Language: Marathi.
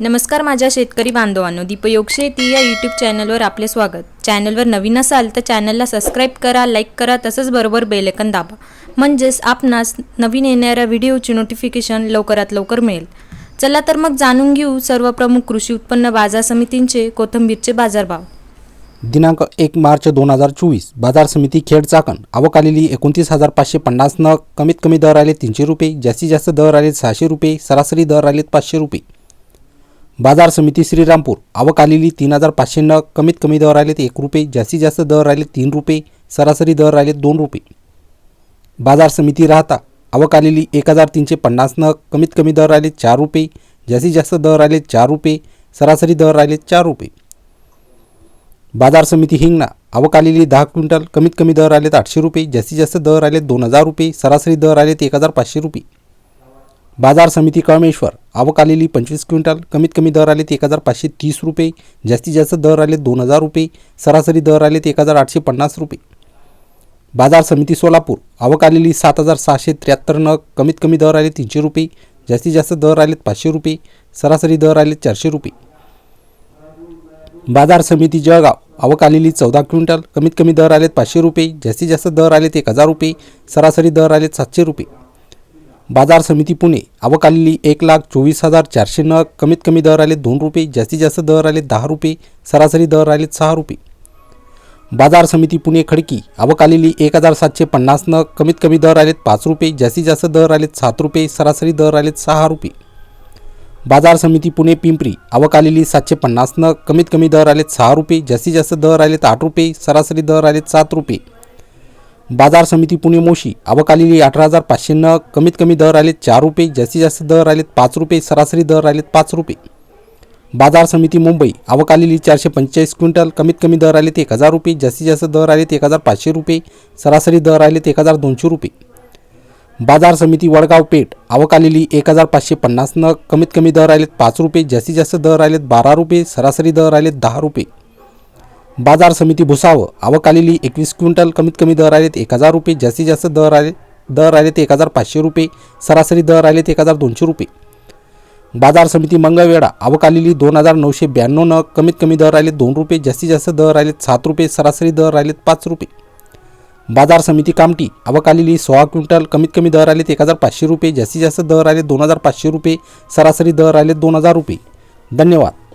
नमस्कार माझ्या शेतकरी बांधवांनो दीपयोग शेती या यूट्यूब चॅनलवर आपले स्वागत. चॅनलवर नवीन असाल तर चॅनलला सबस्क्राईब करा लाईक करा तसंच बरोबर बेलेकन दाबा. म्हणजेच आपणास नवीन येणाऱ्या व्हिडिओची नोटिफिकेशन लवकरात लवकर मिळेल. चला तर मग जाणून घेऊ सर्व प्रमुख कृषी उत्पन्न बाजार समितींचे कोथिंबीरचे बाजारभाव. दिनांक एक मार्च दोन हजार चोवीस बाजार समिती खेड चाकण आवक आलेली एकोणतीस हजार पाचशे पन्नास कमीत कमी दर आले तीनशे रुपये जास्तीत जास्त दर आले सहाशे रुपये सरासरी दर आलेत पाचशे रुपये. बाजार समिती श्रीरामपूर. आवक आलेली तीन हजार पाचशे नग कमीत कमी दर राहिलेत एक रुपये. जास्तीत जास्त दर राहिले तीन रुपये. सरासरी दर राहिले दोन रुपये. बाजार समिती राहता आवक आलेली एक हजार तीनशे पन्नास नग कमीत कमी दर राहिले चार रुपये. जास्तीत जास्त दर आले चार रुपये. सरासरी दर राहिले चार रुपये. बाजार समिती हिंगणा आवक आलेली दहा क्विंटल कमीत कमी दर आलेत आठशे रुपये. जास्तीत जास्त दर आलेत दोन हजार रुपये. सरासरी दर आलेत एक हजार पाचशे रुपये. बाजार समिती कळमेश्वर आवक आलेली पंचवीस क्विंटल कमीत कमी दर आलेत एक हजार पाचशे तीस रुपये जास्तीत जास्त दर आलेत दोन हजार रुपये सरासरी दर आलेत एक हजार आठशे पन्नास रुपये. बाजार समिती सोलापूर आवक आलेली सात हजार सहाशे त्र्याहत्तर नग कमीत कमी दर आले तीनशे रुपये जास्तीत जास्त दर आलेत पाचशे रुपये सरासरी दर आलेत चारशे रुपये. बाजार समिती जळगाव आवक आलेली चौदा क्विंटल कमीत कमी दर आलेत पाचशे रुपये जास्तीत जास्त दर आलेत एक हजार रुपये सरासरी दर आलेत सातशे रुपये. बाजार समिती पुणे. आवक एक लाख चोवीस हजार चारशे नग. कमीत कमी दर आले दोन रुपये. जास्तीत जास्त दर आले दहा रुपये. सरासरी दर आले सहा रुपये. बाजार समिती पुणे खडकी. आवक एक हजार सातशे पन्नास नग. कमीत कमी दर आलेत पाच रुपये. जास्तीत जास्त दर आलेत सात रुपये. सरासरी दर आलेत सहा रुपये. बाजार समिती पुणे पिंपरी. आवक सातशे पन्नास नग. कमीत कमी दर आलेत सहा रुपये. जास्तीत जास्त दर आलेत आठ रुपये. सरासरी दर आलेत सात रुपये. बाजार समिती पुणे मोशी. आवक अठरा हजार पाचशे न कमीत कमी दर आलेत चार रुपये जास्तीत जास्त दर आलेत पाच रुपये सरासरी दर आलेत पाच रुपये. बाजार समिती मुंबई. अवकालेली चारशे पंचेचाळीस क्विंटल कमीत कमी दर आलेत एक हजार रुपये जास्तीत जास्त दर आलेत एक हजार पाचशे रुपये सरासरी दर आलेत एक हजार दोनशे रुपये. बाजार समिती वडगाव पेठ. अवकालेली एक हजार पाचशे पन्नास न कमीत कमी दर आलेत पाच रुपये जास्तीत जास्त दर आलेत बारा रुपये सरासरी दर आलेत दहा रुपये. बाजार समिती भुसावं आवक आलेली एकवीस क्विंटल कमीत कमी दर आलेत एक हजार रुपये जास्तीत जास्त दर आले दर आलेत एक हजार पाचशे रुपये सरासरी दर आलेत एक हजार दोनशे रुपये. बाजार समिती मंगळवेढा. आवक आलेली दोन हजार नऊशे ब्याण्णव नग कमीत कमी दर आले दोन रुपये जास्तीत जास्त दर आलेत सात रुपये सरासरी दर आलेत पाच रुपये. बाजार समिती कामटी आवक आलेली सोळा क्विंटल कमीत कमी दर आलेत एक हजार पाचशे रुपये जास्तीत जास्त दर आले दोन हजार पाचशे रुपये सरासरी दर आले दोन हजार रुपये. धन्यवाद.